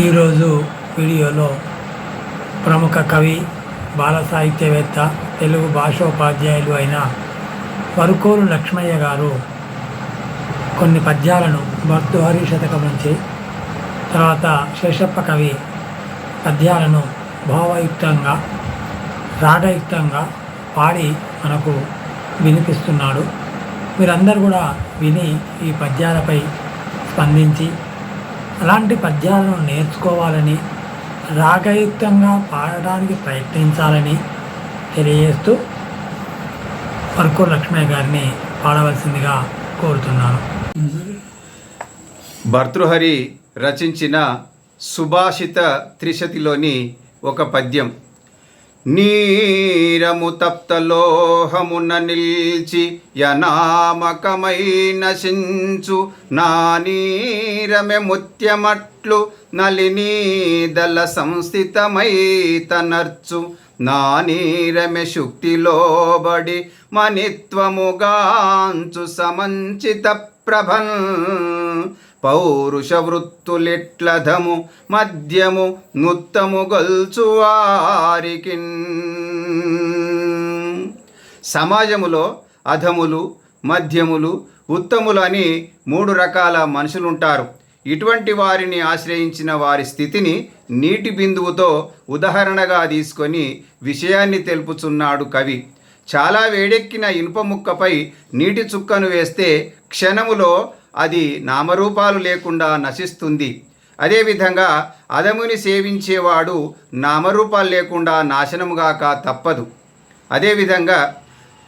ఈరోజు వీడియోలో ప్రముఖ కవి బాల సాహిత్యవేత్త తెలుగు భాషోపాధ్యాయులు అయిన వరుకోలు లక్ష్మయ్య గారు కొన్ని పద్యాలను భర్తృహరి శతకం నుంచి తర్వాత శేషప్ప కవి పద్యాలను భావయుక్తంగా రాగయుక్తంగా పాడి మనకు వినిపిస్తున్నాడు. మీరందరూ కూడా విని ఈ పద్యాలపై స్పందించి అలాంటి పద్యాలను నేర్చుకోవాలని రాగయుక్తంగా పాడడానికి ప్రయత్నించాలని తెలియజేస్తూ వర్కూర్ లక్ష్మయ్య గారిని పాడవలసిందిగా కోరుతున్నాను. భర్తృహరి రచించిన సుభాషిత త్రిశతిలోని ఒక పద్యం నీరము తప్తలోహమున నిల్చి యనామకమై నశించు నా నీరమె ముత్యమట్లు నలినీదల సంస్థితమై తనర్చు నా నీరమె శుక్తిలోబడి మనిత్వముగాంచు సమంచిత ప్రభన్. పౌరుష వృత్తులిట్లధము మద్యము నుత్తము గొల్చువారికి సమాజములో అధములు మధ్యములు ఉత్తములు అని మూడు రకాల మనుషులుంటారు. ఇటువంటి వారిని ఆశ్రయించిన వారి స్థితిని నీటి బిందువుతో ఉదాహరణగా తీసుకొని విషయాన్ని తెలుపుచున్నాడు కవి. చాలా వేడెక్కిన ఇనుప ముక్కపై నీటి చుక్కను వేస్తే క్షణములో అది నామరూపాలు లేకుండా నశిస్తుంది. అదేవిధంగా అదముని సేవించేవాడు నామరూపాలు లేకుండా నాశనముగాక తప్పదు. అదేవిధంగా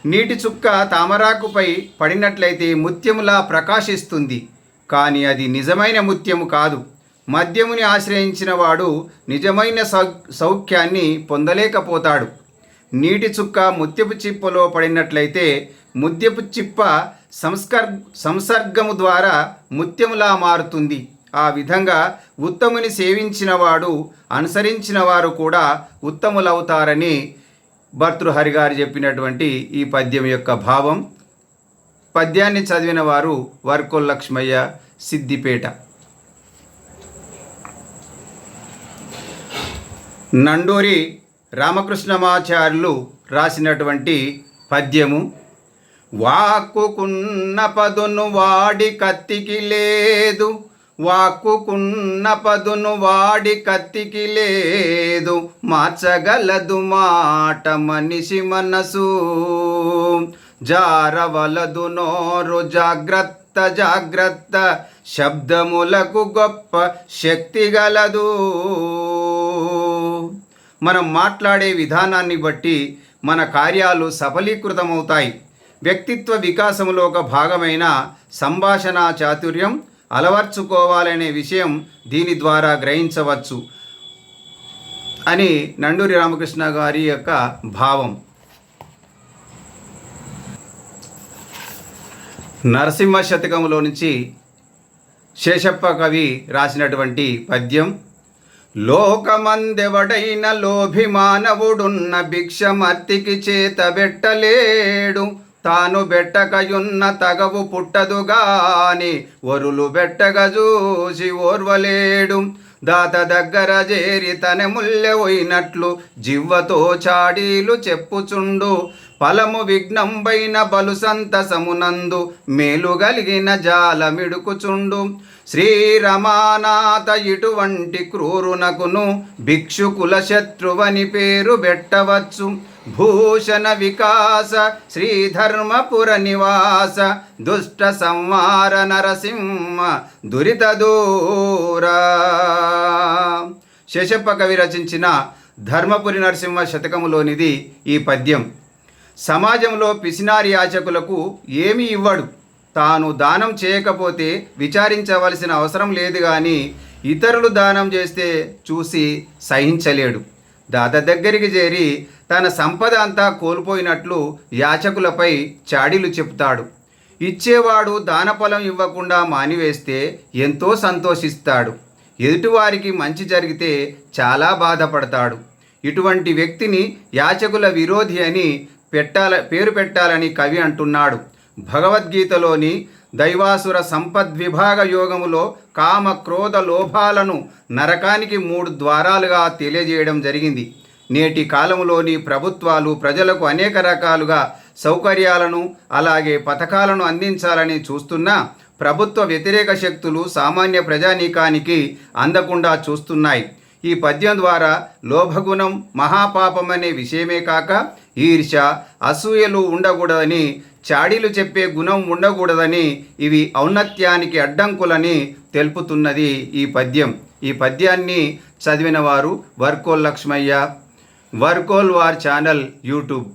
నీటి చుక్క తామరాకుపై పడినట్లయితే ముత్యములా ప్రకాశిస్తుంది. కానీ అది నిజమైన ముత్యము కాదు. మద్యముని ఆశ్రయించిన వాడు నిజమైన సౌ సౌఖ్యాన్ని పొందలేకపోతాడు. నీటి చుక్క ముత్యపు చిప్పలో పడినట్లయితే ముత్యపు చిప్ప సంస్కర్ సంసర్గము ద్వారా ముత్యములా మారుతుంది. ఆ విధంగా ఉత్తముని సేవించినవాడు అనుసరించిన వారు కూడా ఉత్తములవుతారని భర్తృహరి గారు చెప్పినటువంటి ఈ పద్యం యొక్క భావం. పద్యాన్ని చదివిన వారు వర్కోల్ లక్ష్మయ్య సిద్దిపేట. నండూరి రామకృష్ణమాచార్యులు రాసినటువంటి పద్యము. వాక్కుకున్న పదును వాడి కత్తికి లేదు. వాక్కుకున్న పదును వాడి కత్తికి లేదు. మార్చగలదు మాట మనిషి మనసు. జారవలదు నోరు జాగ్రత్త జాగ్రత్త. శబ్దములకు గొప్ప శక్తి గలదు. మనం మాట్లాడే విధానాన్ని బట్టి మన కార్యాలు సఫలీకృతమవుతాయి. వ్యక్తిత్వ వికాసంలో ఒక భాగమైన సంభాషణ చాతుర్యం అలవర్చుకోవాలనే విషయం దీని ద్వారా గ్రహించవచ్చు అని నండూరి రామకృష్ణ గారి యొక్క భావం. నరసింహ శతకంలో నుంచి శేషప్ప కవి రాసినటువంటి పద్యం లోకమందెవడైన లోభిమానవుడున్న భిక్షమర్తికి చేత పెట్టలేడు. తాను బెట్టకయున్న తగవు పుట్టదు గాని వరులు బెట్టగ చూసి ఓర్వలేడు. దాత దగ్గర చేరి తన ముల్లె పోయినట్లు జివ్వతో చాడీలు చెప్పుచుండు. ఫలము విఘ్నంబైన బలు సంతసమునందు మేలు గలిగిన జాలమిడుకుచుండు. శ్రీరమానాథ ఇటువంటి క్రూరునకును భిక్షుకుల శత్రువని పేరు పెట్టవచ్చు భూషణ వికాస శ్రీధర్మపుర నివాస దుష్ట సంహార నరసింహ దురిత దూరా. శశప్ప కవి రచించిన ధర్మపురి నరసింహ శతకములోనిది ఈ పద్యం. సమాజంలో పిసినారి యాచకులకు ఏమీ ఇవ్వడు. తాను దానం చేయకపోతే విచారించవలసిన అవసరం లేదు కానీ ఇతరులు దానం చేస్తే చూసి సహించలేడు. దాత దగ్గరికి చేరి తన సంపద అంతా కోల్పోయినట్లు యాచకులపై చాడీలు చెప్తాడు. ఇచ్చేవాడు దానఫలం ఇవ్వకుండా మానివేస్తే ఎంతో సంతోషిస్తాడు. ఎదుటివారికి మంచి జరిగితే చాలా బాధపడతాడు. ఇటువంటి వ్యక్తిని యాచకుల విరోధి అని పెట్టాల పేరు పెట్టాలని కవి అంటున్నాడు. భగవద్గీతలోని దైవాసుర సంపద్విభాగ యోగములో కామ క్రోధ లోభాలను నరకానికి మూడు ద్వారాలుగా తెలియజేయడం జరిగింది. నేటి కాలంలోని ప్రభుత్వాలు ప్రజలకు అనేక రకాలుగా సౌకర్యాలను అలాగే పథకాలను అందించాలని చూస్తున్నా ప్రభుత్వ వ్యతిరేక శక్తులు సామాన్య ప్రజానీకానికి అందకుండా చూస్తున్నాయి. ఈ పద్యం ద్వారా లోభగుణం మహాపాపమనే విషయమే కాక ఈర్ష అసూయలు ఉండకూడదని చాడీలు చెప్పే గుణం ఉండకూడదని ఇవి ఔన్నత్యానికి అడ్డంకులని తెలుపుతున్నది ఈ పద్యం. ఈ పద్యాన్ని చదివిన వారు Varkol Lakshmayya Varkol war channel YouTube.